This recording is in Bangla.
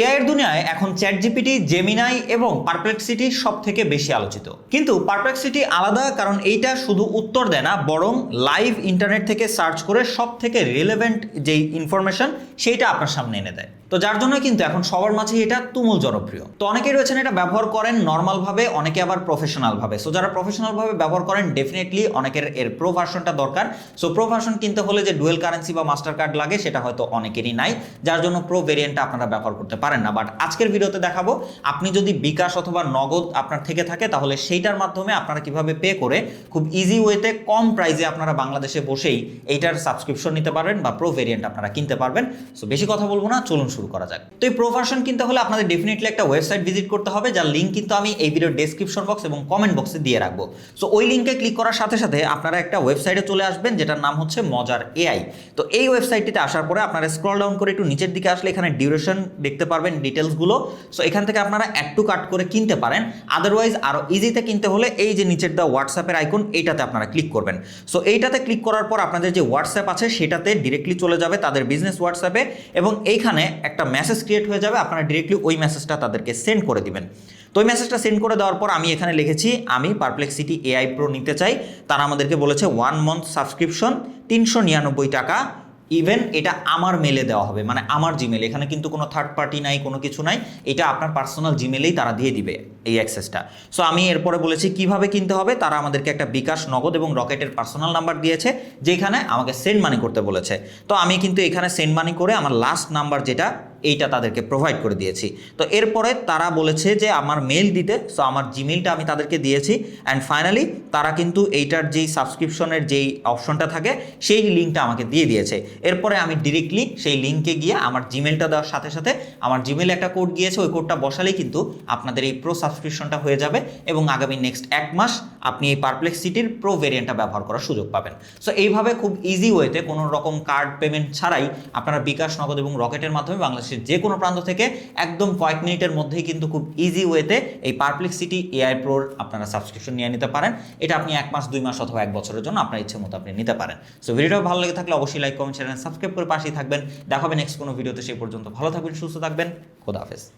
এআই এর দুনিয়ায় এখন চ্যাট জিপিটি জেমিনাই এবং পারপ্লেক্সিটি সব থেকে বেশি আলোচিত। কিন্তু পারপ্লেক্সিটি আলাদা কারণ এইটা শুধু উত্তর দেয় না, বরং লাইভ ইন্টারনেট থেকে সার্চ করে সব থেকে রিলেভেন্ট যেই ইনফরমেশন, সেইটা আপনার সামনে এনে দেয়। তো যার জন্য কিন্তু এখন সবার মাঝে এটা তুমুল জনপ্রিয়। তো অনেকেই রয়েছেন এটা ব্যবহার করেন নর্মাল ভাবে, অনেকে আবার প্রফেশনাল ভাবে। সো যারা প্রফেশনাল ভাবে ব্যবহার করেন ডেফিনেটলি অনেকের এর প্রো ভার্সনটা দরকার। সো প্রো ভার্সন কিনতে হলে যে ডুয়েল কারেন্সি বা মাস্টার কার্ড লাগে, সেটা হয়তো অনেকেরই নাই। যার জন্য প্রো ভেরিয়েন্টটা আপনারা ব্যবহার করতে পারেন না। বাট আজকের ভিডিওতে দেখাবো, আপনি যদি বিকাশ অথবা নগদ আপনার থেকে থাকে, তাহলে সেইটার মাধ্যমে আপনারা কীভাবে পে করে, খুব ইজি ওয়েতে কম প্রাইসে আপনারা বাংলাদেশে বসেই এইটার সাবস্ক্রিপশন নিতে পারবেন বা প্রো ভেরিয়েন্ট আপনারা কিনতে পারবেন। সো বেশি কথা বলব না, চলুন শুরু করা যাক। তো এই প্রো ভার্সন কিনতে হলে আপনাদের ডেফিনেটলি একটা ওয়েবসাইট ভিজিট করতে হবে, যার লিঙ্ক কিন্তু আমি এই ভিডিওর ডেসক্রিপশন বক্স এবং কমেন্ট বক্সে দিয়ে রাখব। সো ওই লিঙ্কে ক্লিক করার সাথে সাথে আপনারা একটা ওয়েবসাইটে চলে আসবেন, যেটার নাম হচ্ছে মজার এআই তো এই ওয়েবসাইটটিতে আসার পরে আপনারা স্ক্রল ডাউন করে একটু নিচের দিকে আসলে এখানে ডিউরেশন দেখতে পারবেন ডিটেলসগুলো সো এখান থেকে আপনারা অ্যাড টু কাট করে কিনতে পারেন। আদারওয়াইজ আরও ইজিতে কিনতে হলে এই যে নিচের দা হোয়াটসঅ্যাপের আইকন এইটাতে আপনারা ক্লিক করবেন। সো এইটাতে ক্লিক করার পর আপনাদের যে হোয়াটসঅ্যাপ আছে, সেটাতে ডিরেক্টলি চলে যাবে তাদের বিজনেস হোয়াটসঅ্যাপে এবং এইখানে একটা মেসেজ ক্রিয়েট হয়ে যাবে, আপনারা ডিরেক্টলি ওই মেসেজটা তাদেরকে সেন্ড করে দিবেন। তো ওই মেসেজটা সেন্ড করে দেওয়ার পর আমি এখানে লিখেছি, আমি পারপ্লেক্সিটি এআই প্রো নিতে চাই। তারা আমাদেরকে বলেছে ওয়ান মান্থ সাবস্ক্রিপশন তিনশো নিরানব্বই টাকা। ইভেন এটা আমার মেলে দেওয়া হবে মানে আমার জিমেল এখানে কিন্তু কোনো থার্ড পার্টি নাই, কোনো কিছু নাই, এটা আপনার পার্সোনাল জিমেলেই তারা দিয়ে দিবে এই অ্যাক্সেসটা সো আমি এরপরে বলেছি কীভাবে কিনতে হবে, তারা আমাদেরকে একটা বিকাশ নগদ এবং রকেটের পার্সোনাল নাম্বার দিয়েছে, যেখানে আমাকে সেন্ড মানি করতে বলেছে। তো আমি কিন্তু এখানে সেন্ড মানি করে আমার লাস্ট নাম্বার যেটা এইটা তাদেরকে প্রোভাইড করে দিয়েছি। তো এরপরে তারা বলেছে যে, আমার মেল দিতে। সো আমার জিমেলটা আমি তাদেরকে দিয়েছি। অ্যান্ড ফাইনালি তারা কিন্তু এইটার যেই সাবস্ক্রিপশনের যেই অপশনটা থাকে, সেই লিঙ্কটা আমাকে দিয়ে দিয়েছে। এরপরে আমি ডিরেক্টলি সেই লিঙ্কে গিয়ে আমার জিমেলটা দেওয়ার সাথে সাথে আমার জিমেলে একটা কোড গিয়েছে। ওই কোডটা বসালেই কিন্তু আপনাদের এই প্রো সাবস্ক্রিপশনটা হয়ে যাবে এবং আগামী নেক্সট এক মাস আপনি এই পারপ্লেক্সিটির প্রো ভেরিয়েন্টটা ব্যবহার করার সুযোগ পাবেন। সো এইভাবে খুব ইজি ওয়েতে কোনো রকম কার্ড পেমেন্ট ছাড়াই আপনারা বিকাশ, নগদ এবং রকেটের মাধ্যমে বাংলাদেশের যে কোনো প্রান্ত থেকে একদম কয়েক মিনিটের মধ্যেই কিন্তু খুব ইজি ওয়েতে এই পারপ্লেক্সিটি এআই প্রোর আপনারা সাবস্ক্রিপশন নিয়ে নিতে পারেন। এটা আপনি এক মাস, দুই মাস অথবা এক বছরের জন্য আপনার ইচ্ছে মতো আপনি নিতে পারেন। সো ভিডিওটা ভালো লেগে থাকলে অবশ্যই লাইক কমেন্ট সাবস্ক্রাইব করে পাশেই থাকবেন। দেখাবেন নেক্সট কোনো ভিডিওতে সেই পর্যন্ত ভালো থাকবেন, সুস্থ থাকবেন। খোদা হাফেজ।